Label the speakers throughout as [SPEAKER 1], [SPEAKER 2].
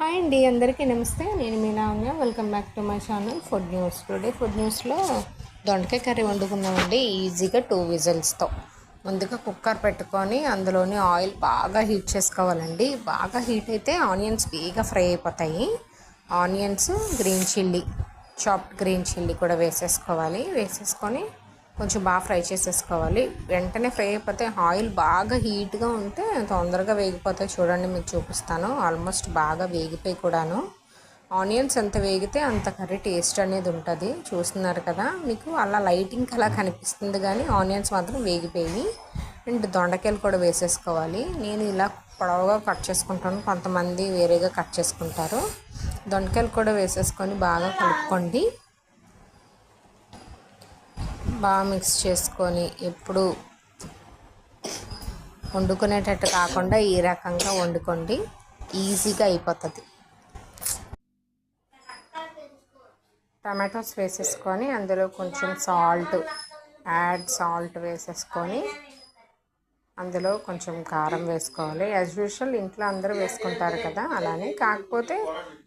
[SPEAKER 1] Hi అండి అందరికీ నమస్తే. నేను మీ Lavanya welcome back to my channel food news today food న్యూస్లో దొండకాయ కర్రీ వండుకుందామండి ఈజీగా టూ విజల్స్తో ముందుగా కుక్కర్ పెట్టుకొని అందులోని ఆయిల్ బాగా హీట్ చేసుకోవాలండి. బాగా హీట్ అయితే ఆనియన్స్ బీగా ఫ్రై అయిపోతాయి. Onions green chilli chopped green chilli కూడా వేసేసుకోవాలి. వేసేసుకొని కొంచెం బాగా ఫ్రై చేసేసుకోవాలి. వెంటనే ఫ్రై అయిపోతే ఆయిల్ బాగా హీట్గా ఉంటే తొందరగా వేగిపోతాయి. చూడండి మీకు చూపిస్తాను. ఆల్మోస్ట్ బాగా వేగిపోయి కూడాను. ఆనియన్స్ ఎంత వేగితే అంత కర్రీ టేస్ట్ అనేది ఉంటుంది. చూస్తున్నారు కదా మీకు అలా లైటింగ్ అలా కనిపిస్తుంది కానీ ఆనియన్స్ మాత్రం వేగిపోయి. అండ్ దొండకాయలు కూడా వేసేసుకోవాలి. నేను ఇలా పొడవుగా కట్ చేసుకుంటాను. కొంతమంది వేరేగా కట్ చేసుకుంటారు. దొండకాయలు కూడా వేసేసుకొని బాగా కలుపుకోండి. బాగా మిక్స్ చేసుకొని ఎప్పుడు వండుకునేటట్టు కాకుండా ఈ రకంగా వండుకోండి. ఈజీగా అయిపోతుంది. టమాటోస్ వేసేసుకొని అందులో కొంచెం సాల్ట్ యాడ్ సాల్ట్ వేసేసుకొని అందులో కొంచెం కారం వేసుకోవాలి. యాజ్ యూజువల్ ఇంట్లో అందరూ వేసుకుంటారు కదా అలానే కాకపోతే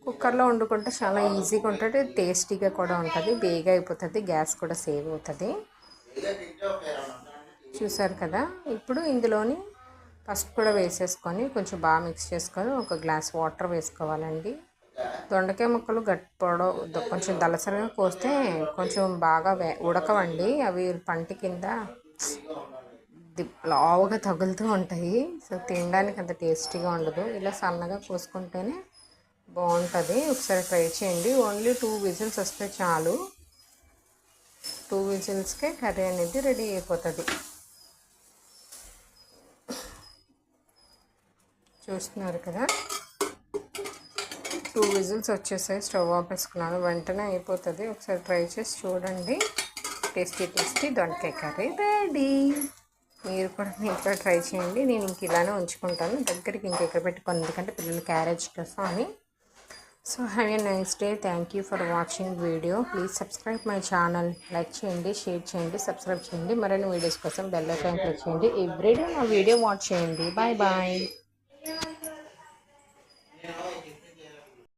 [SPEAKER 1] కుక్కర్లో వండుకుంటే చాలా ఈజీగా ఉంటుంది టేస్టీగా కూడా ఉంటుంది బేగా అయిపోతుంది గ్యాస్ కూడా సేవ్ అవుతుంది. చూసారు కదా ఇప్పుడు ఇందులోని పసుపు కూడా వేసేసుకొని కొంచెం బాగా మిక్స్ చేసుకొని ఒక గ్లాస్ వాటర్ వేసుకోవాలండి. దొండకాయ ముక్కలు గట్టి పొడవు కొంచెం దలసరిగా కోస్తే కొంచెం బాగా ఉడకవండి. అవి పంటి కింద లావుగా తగులుతూ ఉంటాయి. సో తినడానికి అంత టేస్టీగా ఉండదు. ఇలా సన్నగా కోసుకుంటేనే బాగుంటుంది. ఒకసారి ట్రై చేయండి. ఓన్లీ టూ విజిల్స్ వస్తే చాలు. టూ విజిల్స్కే కర్రీ అనేది రెడీ అయిపోతుంది. చూస్తున్నారు కదా? టూ విజిల్స్ వచ్చేసాయి. స్టవ్ ఆపేసుకున్నాను. వెంటనే అయిపోతుంది. ఒకసారి ట్రై చేసి చూడండి. టేస్టీ టేస్టీ దొండకాయ కర్రీ రెడీ. మీరు కూడా ఇంట్లో ట్రై చేయండి. నేను ఇంక ఇలానే ఉంచుకుంటాను. దగ్గరికి ఇంకెక్కడ పెట్టుకోను. ఎందుకంటే పిల్లలు క్యారేజ్ కోసం అని. So have a nice day. Thank you for watching video. Please subscribe my channel. Like చేయండి షేర్ చేయండి సబ్స్క్రైబ్ చేయండి. మరిన్ని వీడియోస్ కోసం బెల్ ఐకాన్ క్లిక్ చేయండి. ఎవ్రీడే నా వీడియో వాచ్ చేయండి. Bye bye.